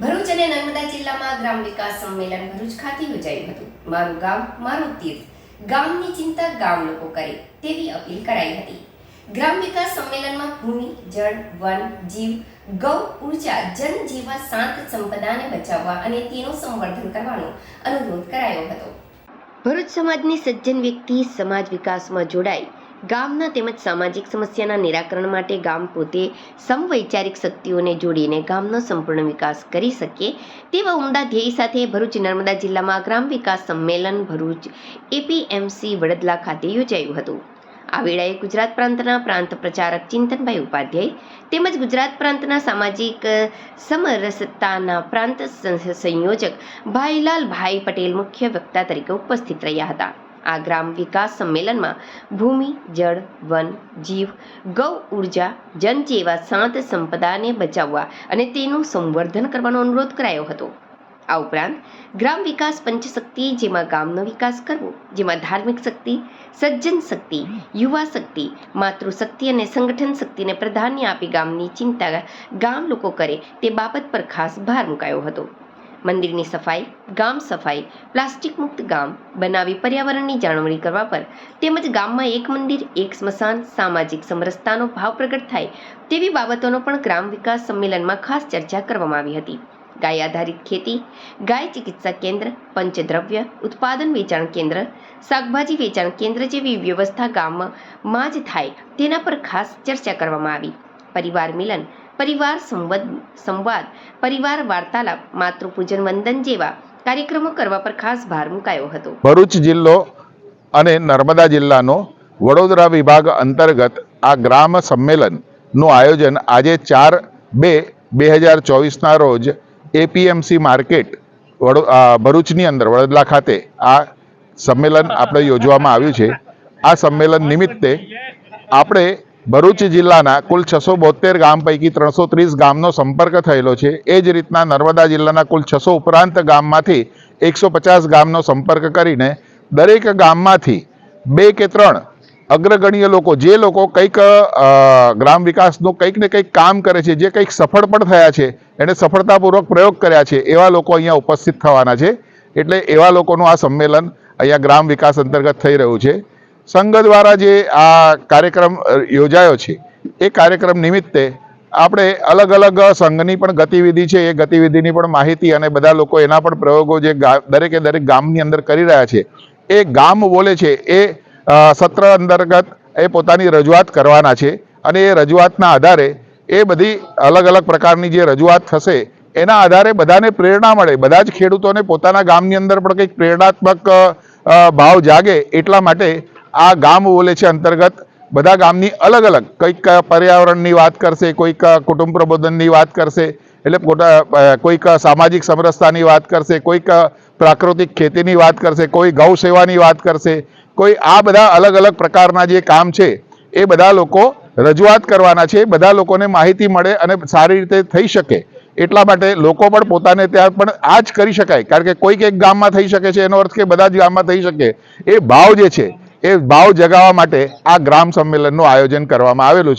ભરૂચ અને નર્મદા જિલ્લામાં ગ્રામ વિકાસ સંમેલન ભરૂચ ખાતે યોજાયું હતું. મારું ગામ, મારું તીર્થ. ગામની ચિંતા ગામ લોકો કરે તેવી અપીલ કરાઈ હતી. ગ્રામ વિકાસ સંમેલનમાં ભૂમિ, જળ, વન, જીવ, ગૌ, ઊર્જા, જન જેવા શાંત સંપદાને બચાવવા અને તેનું સંવર્ધન કરવાનો અનુરોધ કરાયો હતો. ભરૂચ સમાજની સજ્જન વ્યક્તિ સમાજ વિકાસમાં જોડાઈ ગામના તેમજ સામાજિક સમસ્યાના નિરાકરણ માટે ગામ પોતે સમવૈચારિક શક્તિઓને જોડીને ગામનો સંપૂર્ણ વિકાસ કરી શકે તેવા ઉમદા ધ્યેય સાથે ભરૂચ નર્મદા જિલ્લામાં ગ્રામ વિકાસ સંમેલન ભરૂચ એપીએમસી વડદલા ખાતે યોજાયું હતું. આ વેળાએ ગુજરાત પ્રાંતના પ્રાંત પ્રચારક ચિંતનભાઈ ઉપાધ્યાય તેમજ ગુજરાત પ્રાંતના સામાજિક સમરસતાના પ્રાંત સંયોજક ભાઈલાલભાઈ પટેલ મુખ્ય વક્તા તરીકે ઉપસ્થિત રહ્યા હતા. આ ગ્રામ વિકાસ સંમેલનમાં ભૂમિ, જળ, વન, જીવ, ગૌ ઊર્જા, જન જેવા સાત સંપદાને બચાવવા અને તેનું સંવર્ધન કરવાનો અનુરોધ કરાયો હતો. આ ઉપરાંત ગ્રામ વિકાસ પંચશક્તિ, જેમાં ગામનો વિકાસ કરવો, જેમાં ધાર્મિક શક્તિ, સજ્જન શક્તિ, યુવા શક્તિ, માતૃશક્તિ અને સંગઠન શક્તિને પ્રાધાન્ય આપી ગામની ચિંતા ગામ લોકો કરે તે બાબત પર ખાસ ભાર મુકાયો હતો. મંદિરની સફાઈ, ગામ સફાઈ, પ્લાસ્ટિક મુક્ત ગામ બનાવી પર્યાવરણની જાળવણી કરવા પર તેમજ ગામમાં એક મંદિર, એક સ્મશાન, સામાજિક સમરસતાનો ભાવ પ્રગટ થાય તેવી બાબતોનો પણ ગ્રામ વિકાસ સંમેલનમાં ખાસ ચર્ચા કરવામાં આવી હતી. ગાય આધારિત ખેતી, ગાય ચિકિત્સા કેન્દ્ર, પંચદ્રવ્ય, ઉત્પાદન વેચાણ કેન્દ્ર, શાકભાજી વેચાણ કેન્દ્ર જેવી વ્યવસ્થા ગામમાં જ થાય તેના પર ખાસ ચર્ચા કરવામાં આવી. પરિવાર મિલન પરિવાર સંવાદ સંવાદ, પરિવાર વાર્તાલાપ, માતૃપૂજન વંદન જેવા કાર્યક્રમો કરવા પર ખાસ ભાર મુકાયો હતો. ભરૂચ જિલ્લો અને નર્મદા જિલ્લાનો વડોદરા વિભાગ અંતર્ગત આ ગ્રામ સંમેલનનું આયોજન આજે ચાર બે બે હજાર ચોવીસના રોજ એપીએમસી માર્કેટ વડો ભરૂચની અંદર, વડોદરા ખાતે આ સંમેલન આપણે યોજવામાં આવ્યું છે. આ સંમેલન નિમિત્તે આપણે ભરૂચ જિલ્લાના કુલ છસો બોતેર ગામ પૈકી ત્રણસો ત્રીસ ગામનો સંપર્ક થયેલો છે. એ જ રીતના નર્મદા જિલ્લાના કુલ છસો ઉપરાંત ગામમાંથી એકસો પચાસ ગામનો સંપર્ક કરીને દરેક ગામમાંથી બે કે ત્રણ અગ્રગણ્ય લોકો, જે લોકો કંઈક ગ્રામ વિકાસનું કંઈક ને કંઈક કામ કરે છે, જે કંઈક સફળ પણ થયા છે, એને સફળતાપૂર્વક પ્રયોગ કર્યા છે, એવા લોકો અહીંયા ઉપસ્થિત થવાના છે. એટલે એવા લોકોનું આ સંમેલન અહીંયા ગ્રામ વિકાસ અંતર્ગત થઈ રહ્યું છે. સંઘ દ્વારા જે આ કાર્યક્રમ યોજાયો છે, એ કાર્યક્રમ નિમિત્તે આપણે અલગ અલગ સંઘની પણ ગતિવિધિ છે, એ ગતિવિધિની પણ માહિતી અને બધા લોકો એના પણ પ્રયોગો જે દરેકે દરેક ગામની અંદર કરી રહ્યા છે, એ ગામ બોલે છે, એ સત્ર અંતર્ગત એ પોતાની રજૂઆત કરવાના છે અને એ રજૂઆતના આધારે એ બધી અલગ અલગ પ્રકારની જે રજૂઆત થશે, એના આધારે બધાને પ્રેરણા મળે, બધા જ ખેડૂતોને પોતાના ગામની અંદર પણ કંઈક પ્રેરણાત્મક ભાવ જાગે એટલા માટે આ ગામ બોલે છે અંતર્ગત. બધા ગામની અલગ અલગ. કંઈક પર્યાવરણની વાત કરશે, કોઈક કુટુંબ પ્રબોધનની વાત કરશે, એટલે કોઈક સામાજિક સમરસતાની વાત કરશે, કોઈક પ્રાકૃતિક ખેતીની વાત કરશે, કોઈ ગૌ સેવાની વાત કરશે, કોઈ આ બધા અલગ અલગ પ્રકારના જે કામ છે, એ બધા લોકો રજૂઆત કરવાના છે, બધા લોકોને માહિતી મળે અને સારી રીતે થઈ શકે. એટલા માટે લોકો પણ પોતાને ત્યાં પણ આ જ કરી શકાય. કારણ કે કોઈક એક ગામમાં થઈ શકે છે, એનો અર્થ કે બધા જ ગામમાં થઈ શકે. એ ભાવ જે છે એ ભાવ જગાવવા માટે આ ગ્રામ સંમેલનનું આયોજન કરવામાં આવેલું છે.